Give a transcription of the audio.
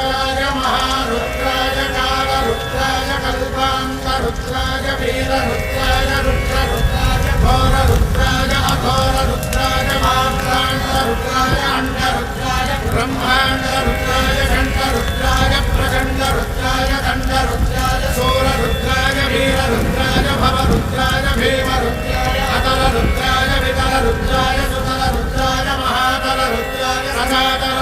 రుద్రాయ మహారుద్రాయ కాళరుద్రాయ కల్పాంతరుద్రాయ వీరరుద్రాయ రుద్రరుద్రాయ ఘోరరుద్రాయ అఘోరరుద్రాయ మాంత్రాంతరుద్రాయ అండరుద్రాయ బ్రహ్మాండరుద్రాయ గండరుద్రాయ ప్రగండరుద్రాయ దండరుద్రాయ సూరరుద్రాయ వీరరుద్రాయ భవరుద్రాయ భీమరుద్రాయ అతలరుద్రాయ వితలరుద్రాయ సుతలరుద్రాయ మహాతలరుద్రాయ సజాతల